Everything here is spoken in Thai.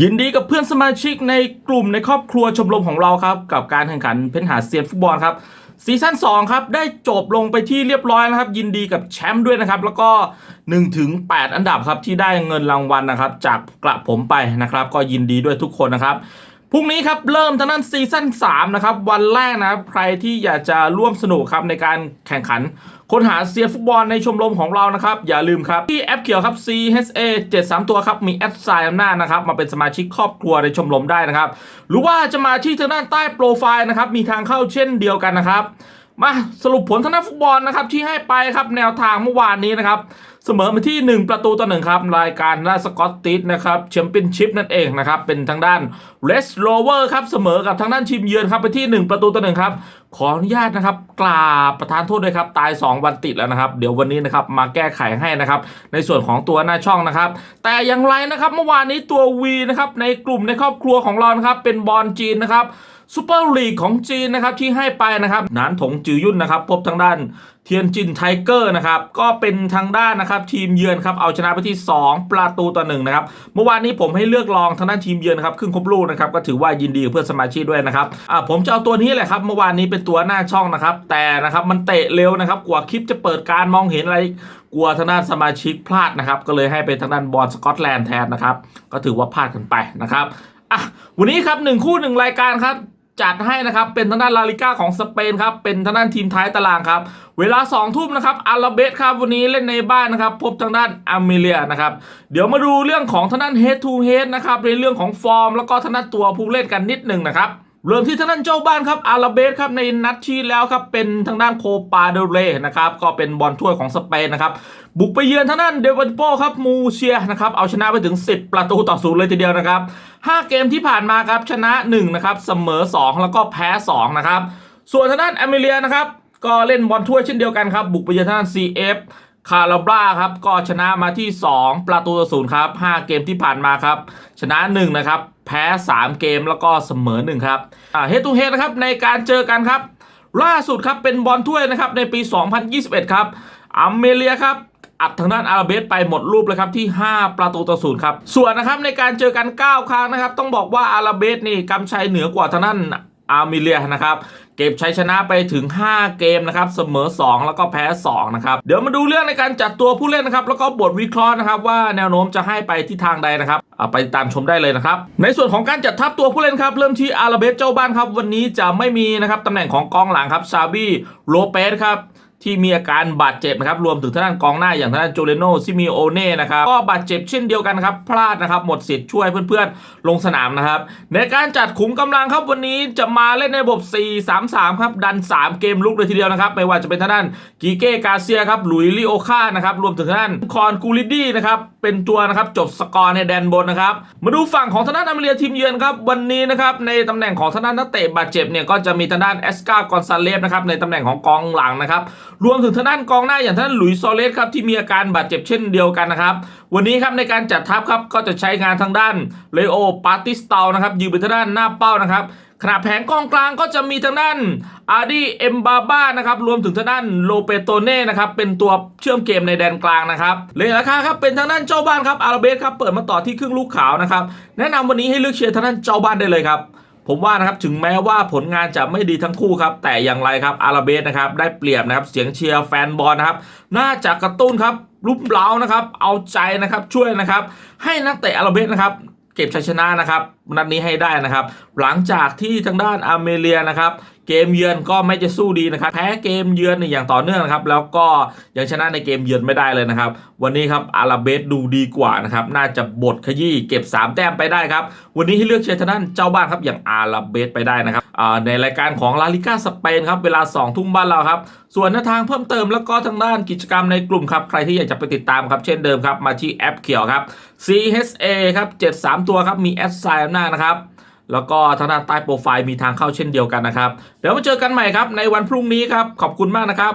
ยินดีกับเพื่อนสมาชิกในกลุ่มในครอบครัวชมรมของเราครับ กับการแข่งขันเพ้นหาเซียนฟุตบอลครับซีซั่น2ครับได้จบลงไปที่เรียบร้อยนะครับ ยินดีกับแชมป์ด้วยนะครับ แล้วก็1ถึง8อันดับครับที่ได้เงินรางวัลนะครับ จากกระผมไปนะครับ ก็ยินดีด้วยทุกคนนะครับ พรุ่งนี้ครับเริ่มทางด้านซีซั่น3นะครับวันแรกนะครับใครที่อยากจะร่วมสนุกครับในการแข่งขันค้นหาเซียฟุตบอลในชมรมของเรานะครับ อย่าลืมครับ ที่แอปเขียวครับ CHA 73 ตัวครับ มีแอดไซน์อำนาจนะครับ มาเป็นสมาชิกครอบครัวในชมรมได้นะครับ หรือว่าจะมาที่ทางด้านใต้โปรไฟล์นะครับ มีทางเข้าเช่นเดียวกันนะครับ มาสรุปผลทางด้านฟุตบอลนะครับที่ให้ไปครับแนวทางเมื่อวานนี้นะครับ เสมอมาที่ 1 ประตูต่อหนึ่งครับ รายการด้านสกอตติสนะครับแชมเปี้ยนชิพนั่นเองนะครับ เป็นทางด้านเรสโรเวอร์ครับเสมอกับทางด้านทีมเยือนครับไปที่ 1 ประตูต่อหนึ่งครับขออนุญาตนะครับกราบประธานโทษด้วยครับ ตาย 2 วันติดแล้วนะครับ เดี๋ยววันนี้นะครับมาแก้ไขให้นะครับ ในส่วนของตัวหน้าช่องนะครับ แต่อย่างไรนะครับเมื่อวานนี้ตัว V นะครับในกลุ่มในครอบครัวของเรานะครับเป็นบอลจีนนะครับ ซูเปอร์ลีกของจีนนะครับที่ให้ไปนะครับนานถงจือยุ่นนะครับ พบทางด้านเทียนจินไทเกอร์นะครับก็เป็นทางด้านนะครับทีมเยือนครับเอาชนะไปที่ 2 ประตูต่อหนึ่งนะครับเมื่อวานนี้ผมให้เลือกลองทางด้านทีมเยือนครับครึ่งครบลูกนะครับก็ถือว่ายินดีกับเพื่อนสมาชิกด้วยนะครับอ่าผมจะเอาตัวนี้แหละครับเมื่อวานนี้เป็นตัวหน้าช่องนะครับ แต่นะครับมันเตะเร็วนะครับกว่าคลิปจะเปิดการมองเห็นอะไรกลัวทางด้านสมาชิกพลาดนะครับก็เลยให้เป็นทางด้านบอลสกอตแลนด์แทนนะครับก็ถือว่าพลาดกันไปนะครับอะวันนี้ครับหนึ่งคู่หนึ่งรายการครับ จัดให้นะครับ เป็นทางด้านลาลิก้าของสเปนครับ เป็นทางด้านทีมท้ายตารางครับ เวลา2ทุ่มนะครับอาราเบสครับวันนี้เล่นในบ้านนะครับ พบทางด้านอามิเลียนะครับ เดี๋ยวมาดูเรื่องของทางด้าน head to head นะครับในเรื่องของฟอร์ม แล้วก็ทางด้านตัวผู้เล่นกันนิดหนึ่งนะครับเริ่มที่ทางด้านเจ้าบ้านครับอาราเบสครับในนัดที่แล้วครับเป็นทางด้านโคปาเดเรนะครับก็เป็นบอลถ้วยของสเปนนะครับบุกไปเยือนทางด้านเดวันโปครับมูเชียนะครับเอาชนะไปถึง 10 ประตูต่อศูนย์เลยทีเดียวนะครับ 5 เกมที่ผ่านมาครับชนะ1นะครับเสมอ 2 แล้วก็แพ้2นะครับส่วนทางด้านอเมเลียนะครับก็เล่นบอลถ้วยเช่นเดียวกันครับบุกไปเยือนทางด้าน CF คาราบราครับก็ชนะมาที่ 2 ประตูต่อศูนย์ครับ5เกมที่ผ่านมาครับชนะ1นะครับแพ้ 3 เกมแล้วก็เสมอ1ครับเฮตูเฮดนะครับในการเจอกันครับ ล่าสุดครับเป็นบอลถ้วยนะครับในปี 2021 ครับอเมเลียครับ อัดทางด้านอาราเบสไปหมดรูปเลยครับที่ 5 ประตูต่อศูนย์ครับ ส่วนนะครับในการเจอกัน 9 ครั้งนะครับ ต้องบอกว่าอาราเบสนี่กำชัยเหนือกว่าทางด้านอาร์มิเลียนะครับเก็บชัยชนะไปถึง 5 เกมนะครับเสมอ 2 แล้วก็แพ้ 2 นะครับ เดี๋ยวมาดูเรื่องในการจัดตัวผู้เล่นนะครับ แล้วก็บทวิเคราะห์นะครับ ว่าแนวโน้มจะให้ไปที่ทางใดนะครับไปตามชมได้เลยนะครับ ในส่วนของการจัดทัพตัวผู้เล่นครับเริ่มที่อาราเบสเจ้าบ้านครับ วันนี้จะไม่มีนะครับตำแหน่งของกองหลังครับซาบีโลเปสครับ ที่มีอาการบาดเจ็บนะครับ รวมถึงทางด้านกองหน้าอย่างทางด้านโจเลโนซิมิโอเน่นะครับก็บาดเจ็บเช่นเดียวกันครับ พลาดนะครับ หมดสิทธิ์ช่วยเพื่อนๆ ลงสนามนะครับ ในการจัดขุมกำลังครับวันนี้จะมาเล่นในระบบ 4-3-3 ครับ ดัน 3 เกมลุกเลยทีเดียวนะครับ ไม่ว่าจะเป็นทางด้านกีเก้กาเซียครับหลุยลิโอค่านะครับรวมถึงทางด้านคอนกูลิดี้นะครับเป็นตัวนะครับจบสกอร์ในแดนบนนะครับมาดูฝั่งของทางด้านอเมริกาทีมเยือนครับวันนี้นะครับในตำแหน่งของทางด้านนักเตะบาดเจ็บเนี่ยก็จะมีทางด้านเอสกากอนซาเลฟนะครับในตำแหน่งของกองหลังนะครับรวมถึงทางด้านกองหน้าอย่างทางด้านหลุยส์โซเลสครับที่มีอาการบาดเจ็บเช่นเดียวกันนะครับ วันนี้ครับในการจัดทัพครับก็จะใช้งานทางด้านเลโอปาติสตาลนะครับยืนเป็นทางด้านหน้าเป้านะครับขณะแผงกองกลางก็จะมีทางด้านอาร์ดีเอมบาบ้านะครับรวมถึงทางด้านโลเปโตเน่นะครับเป็นตัวเชื่อมเกมในแดนกลางนะครับเลยราคาครับเป็นทางด้านเจ้าบ้านครับอาราเบสครับเปิดมาต่อที่ครึ่งลูกขาวนะครับแนะนำวันนี้ให้เลือกเชียร์ทางด้านเจ้าบ้านได้เลยครับ ผมว่านะครับถึงแม้ว่าผลงานจะไม่ดีทั้งคู่ครับ แต่อย่างไรครับอาราเบสนะครับได้เปรียบนะครับเสียงเชียร์แฟนบอลนะครับ น่าจะกระตุ้นครับรุมเร้านะครับเอาใจนะครับช่วยนะครับ ให้นักเตะอาราเบสนะครับเก็บชัยชนะนะครับนัดนี้ให้ได้นะครับ หลังจากที่ทางด้านอาร์เมเลียนะครับ เกมเยือนก็ไม่จะสู้ดีนะครับแพ้เกมเยือนอย่างต่อเนื่องนะครับแล้วก็ยังชนะในเกมเยือนไม่ได้เลยนะครับ วันนี้ครับอาราเบสดูดีกว่านะครับน่าจะบดขยี้เก็บ 3 แต้มไปได้ครับวันนี้ให้เลือกเชียร์ทางด้านเจ้าบ้านครับอย่างอาราเบสไปได้นะครับในรายการของลาลิก้าสเปนครับเวลา 2 ทุ่มบ้านเราครับส่วนหน้าทางเพิ่มเติมแล้วก็ทางด้านกิจกรรมในกลุ่มครับใครที่อยากจะไปติดตามครับเช่นเดิมครับมาที่แอปเขียวครับ CHA ครับ 73 ตัวครับมีแอดไซน์หน้านะครับ แล้วก็ทางด้านใต้โปรไฟล์มีทางเข้าเช่นเดียวกันนะครับ เดี๋ยวมาเจอกันใหม่ครับในวันพรุ่งนี้ครับ ขอบคุณมากนะครับ